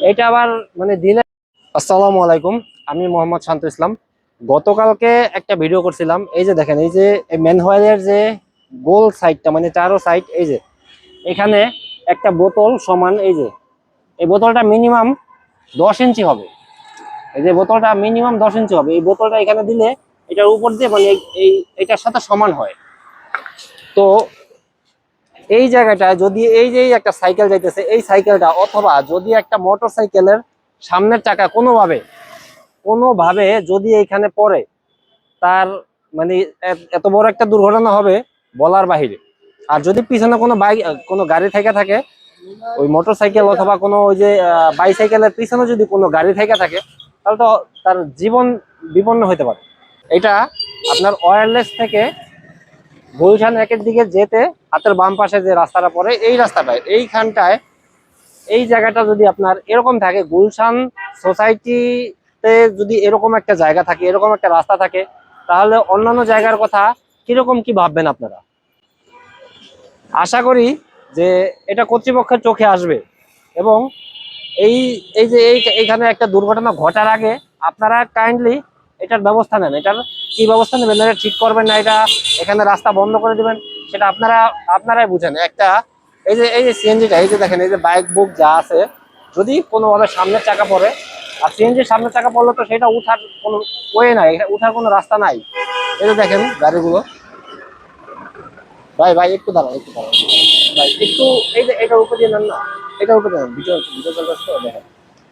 এটা আবার মানে দিনে আসসালামু আলাইকুম, আমি মোহাম্মদ শান্ত ইসলাম। গতকালকে একটা ভিডিও করছিলাম, এই যে দেখেন, এই যে ম্যানহয়েলের যে গোল সাইডটা মানে চারো সাইড, এই যে, এখানে একটা বোতল সমান, এই যে, এই বোতলটা মিনিমাম দশ ইঞ্চি হবে। এই যে বোতলটা মিনিমাম দশ ইঞ্চি হবে, এই বোতলটা এখানে দিলে এটার উপর দিয়ে মানে এই- এটার সাথে সমান হয়। তো এই জায়গাটায় যদি এই যে একটা সাইকেল যাইতেছে, এই সাইকেলটা অথবা যদি একটা মোটর সাইকেলের সামনের চাকা কোনোভাবে কোনোভাবে যদি এইখানে পড়ে, তার মানে এত বড় একটা দুর্ঘটনা হবে বলার বাহিরে। আর যদি পিছনে কোনো বাইক, কোনো গাড়ি থেকে থাকে, ওই মোটর সাইকেল অথবা কোনো ওই যে বাইসাইকেলের পিছনে যদি কোনো গাড়ি থেকে থাকে, তাহলে তো তার জীবন বিপন্ন হতে পারে। এটা আপনার ওয়্যারলেস থেকে গুলশান একের দিকে যেতে হাতের বাম পাশে যে রাস্তাটা পড়ে, এই রাস্তাটায়, এইখানটায়, এই জায়গাটা যদি আপনার এরকম থাকে, গুলশান সোসাইটিতে যদি এরকম একটা জায়গা থাকে, এরকম একটা রাস্তা থাকে, তাহলে অন্যান্য জায়গার কথা কীরকম কি ভাববেন আপনারা? আশা করি যে এটা কর্তৃপক্ষের চোখে আসবে এবং এই এই যে এই এইখানে একটা দুর্ঘটনা ঘটার আগে আপনারা কাইন্ডলি এটার ব্যবস্থা নেন, এটার কি ব্যবস্থা নেবেন, এটা ঠিক করবেন না, এটা এখানে রাস্তা বন্ধ করে দেবেন, সেটা আপনারা, আপনারাই বুঝেন। একটা, এই যে এই যে সিএনজিটা, এই যে দেখেন, এই যে বাইক বুক যা আছে, যদি কোনোভাবে সামনের চাকা পড়ে, আর সিএনজির সামনের চাকা পড়লে তো সেটা উঠার কোনো ওয়ে নাই, এটা উঠার কোনো রাস্তা নাই। এই যে দেখেন গাড়িগুলো। ভাই ভাই, একটু দাঁড়ান একটু দাঁড়ান ভাই, একটু, এই যে, এটার উপর দিয়ে নেন না, এটার উপর দিয়ে ভিডিও ভিডিও দেখেন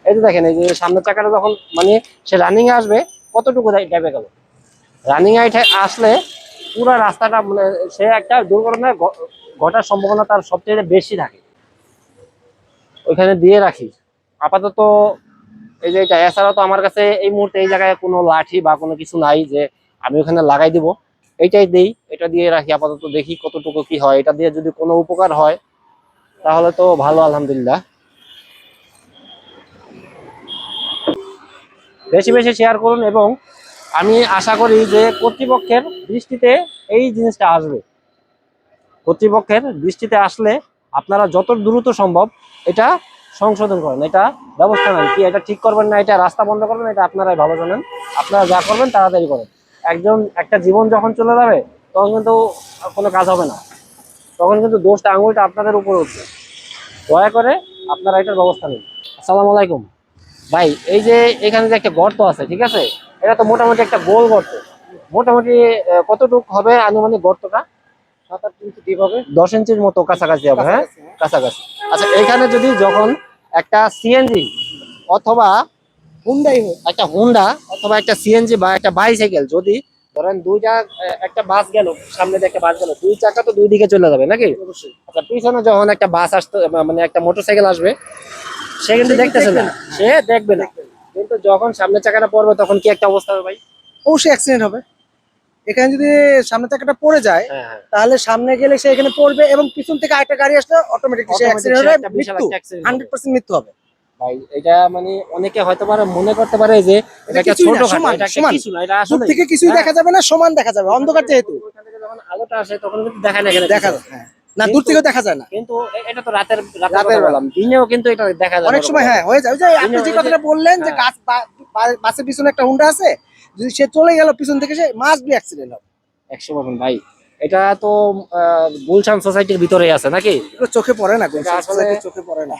এই যে দেখেন, এই যে সামনের চাকাটা যখন মানে সে রানিং আসবে কতটুকু যাবে গেল? রানিং এ আসলে পুরো রাস্তাটা মানে সে একটা দুর্ঘটনা ঘটার সম্ভাবনা তার সবচেয়ে বেশি থাকে। ওইখানে দিয়ে রাখি। আপাতত এই যে এটা এছাড়া তো আমার কাছে এই মুহূর্তে এই জায়গায় কোনো লাঠি বা কোনো কিছু নাই যে আমি ওখানে লাগাই দিব। এইটাই দেই, এটা দিয়ে রাখি আপাতত দেখি কতটুকু কি হয়। এটা দিয়ে যদি কোনো উপকার হয়, তাহলে তো ভালো, আলহামদুলিল্লাহ। বেশি বেশি শেয়ার করুন এবং আমি আশা করি যে কর্তৃপক্ষের দৃষ্টিতে এই জিনিসটা আসবে। কর্তৃপক্ষের দৃষ্টিতে আসলে আপনারা যত দ্রুত সম্ভব এটা সংশোধন করেন, এটা ব্যবস্থা নেন। কি এটা ঠিক করবেন না, এটা রাস্তা বন্ধ করবেন, এটা আপনারাই ভালো জানেন। আপনারা যা করবেন তাড়াতাড়ি করেন। একজন, একটা জীবন যখন চলে যাবে, তখন কিন্তু কোনো কাজ হবে না। তখন কিন্তু দোষটা আঙুলটা আপনাদের উপরে উঠবে। দয়া করে আপনারা এটার ব্যবস্থা নিন। আসসালামু আলাইকুম। ভাই এই যে এখানে যে একটা গর্ত আছে ঠিক আছে? এটা তো মোটামুটি একটা গোল গর্ত। মোটামুটি কতটুকু হবে আনুমানিক গর্তটা? দশ ইঞ্চির মতো কাছাকাছি হবে হ্যাঁ? কাছাকাছি, হ্যাঁ। আচ্ছা এখানে যদি যখন একটা সিএনজি অথবা হুন্ডাই একটা হুন্ডা অথবা একটা সিএনজি বা একটা বাইসাইকেল যদি ধরেন দুইটা একটা বাস গেল সামনে একটা বাস গেল দুই চাকা তো দুই দিকে চলে যাবে নাকি? অবশ্যই। আচ্ছা পিছনে যখন একটা বাস আসতে মানে একটা মোটরসাইকেল আসবে সে কিন্তু দেখতেছে না না। সে দেখবে না কিন্তু যখন সামনে চাকাটা পড়বে তখন কি একটা অবস্থা হবে ভাই অবশ্যই অ্যাক্সিডেন্ট হবে এখানে যদি সামনে চাকাটা পড়ে যায় হ্যাঁ হ্যাঁ তাহলে সামনে গেলে সে এখানে পড়বে এবং পিছন থেকে আরেকটা গাড়ি আসলে অটোমেটিক সে অ্যাক্সিডেন্ট হবে মৃত্যু একটা accident হবে। হান্ড্রেড পার্সেন্ট মৃত্যু হবে ভাই এটা মানে অনেকে হয়তো পারে মনে করতে পারে যে এটা একটা ছোট সমান, এটা সমান। কিছু না এটা আসলে থেকে কিছুই হ্যাঁ। দেখা যাবে না সমান দেখা যাবে অন্ধকার যেহেতু যখন আলোটা আসে তখন কিন্তু দেখা যায় এখানে দেখা যাবে হ্যাঁ। না দূর থেকেও দেখা যায় না। কিন্তু এটা তো রাতের রাতের বেলা। দিনেও কিন্তু এটা দেখা যায় অনেক সময় হ্যাঁ হয়ে যায়। ওই যে আপনি যে কথাটা বললেন যে হ্যাঁ। গাছ বাসের পিছনে একটা হুন্ডা আছে যদি সে চলে গেল পিছন থেকে সে মাস বি অ্যাক্সিডেন্ট হবে। একশো পার্সেন্ট ভাই এটা তো গুলশান সোসাইটির ভিতরেই আছে নাকি? চোখে পড়ে না আসলে- আসলে চোখে পড়ে না।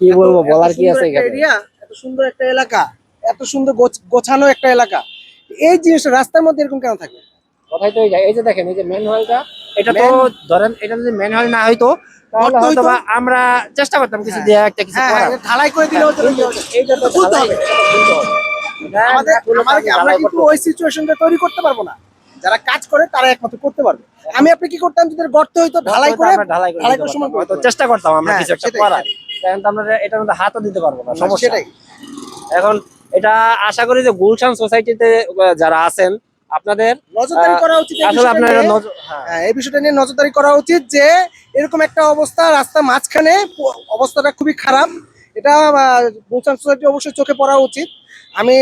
কি বলব বলার কি আছে এখানে? এত সুন্দর একটা এলাকা এত সুন্দর গোছানো একটা এলাকা। এই জিনিসটা রাস্তার মধ্যে এরকম কেন থাকবে? কথাই তো এই যে- এই যে দেখেন এই যে ম্যানুয়ালটা এটা তো ধরেন এটা যদি ম্যানুয়াল না হইতো তাহলে হয়তো। আমরা চেষ্টা করতাম কিছু হ্যাঁ। দিয়ে একটা কিছু হ্যাঁ হ্যাঁ, ঢালাই করে দিলে এইটা তো হবে। আমরা কিন্তু ওই সিচুয়েশনটা তৈরি করতে পারব না। যারা কাজ করে তারা একমাত্র করতে পারবে। আমি আপনি কি করতাম? যদি গর্ত হইতো ঢালাই করে ঢালাই করে চেষ্টা করতাম আমরা কিছু একটা করার। কিন্তু আমরা এটার মধ্যে হাতও দিতে পারব না এখন এটা আশা করি যে গুলশান সোসাইটিতে যারা আছেন আপনাদের নজরদারি করা উচিত আসলে আপনার হ্যাঁ। হ্যাঁ, এই বিষয়টা নিয়ে নজরদারি করা উচিত যে এরকম একটা অবস্থা রাস্তা মাঝখানে অবস্থাটা খুবই খারাপ। এটা গুলশান সোসাইটি অবশ্যই চোখে পড়া উচিত। আমি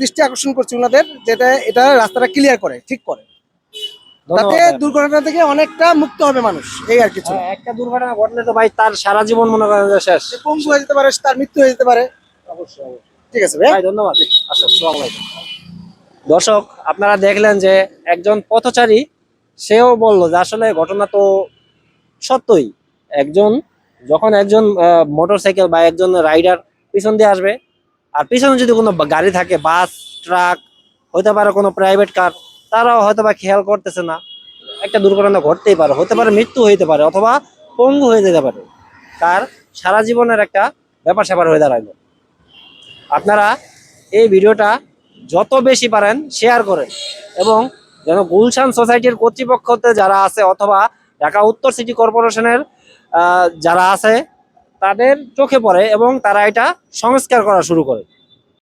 দৃষ্টি আকর্ষণ করছি ওনাদের যেটা এটা রাস্তাটা ক্লিয়ার করে ঠিক করে। তাতে দুর্ঘটনা থেকে অনেকটা মুক্ত হবে মানুষ এই আর কিছু হ্যাঁ, একটা দুর্ঘটনা ঘটলে তো ভাই তার সারা জীবন মনে করেন শেষ। পঙ্গু হয়ে যেতে পারে তার মৃত্যু হয়ে যেতে পারে। অবশ্যই অবশ্যই। ঠিক আছে ভাই ভাই ধন্যবাদ। আচ্ছা আসসালামু আলাইকুম। দর্শক, আপনারা দেখলেন যে একজন পথচারী, সেও বলল যে আসলে ঘটনা তো সত্যই। একজন, যখন একজন মোটরসাইকেল বা একজন রাইডার পিছন দিয়ে আসবে, আর পিছনে যদি কোনো গাড়ি থাকে, বাস ট্রাক হতে পারে কোনো প্রাইভেট কার তারাও হয়তো বা খেয়াল করতেছে না। একটা দুর্ঘটনা ঘটতেই পারে, হতে পারে মৃত্যু হইতে পারে, অথবা পঙ্গু হয়ে যেতে পারে। তার সারা জীবনের একটা ব্যাপার স্যাপার হয়ে দাঁড়াইলো। আপনারা এই ভিডিওটা যত বেশি পারেন শেয়ার করেন। এবং যেন গুলশান সোসাইটির কর্তৃপক্ষতে যারা আছে অথবা ঢাকা উত্তর সিটি কর্পোরেশনের যারা আছে, তাদের চোখে পড়ে এবং তারা এটা সংস্কার করা শুরু করে।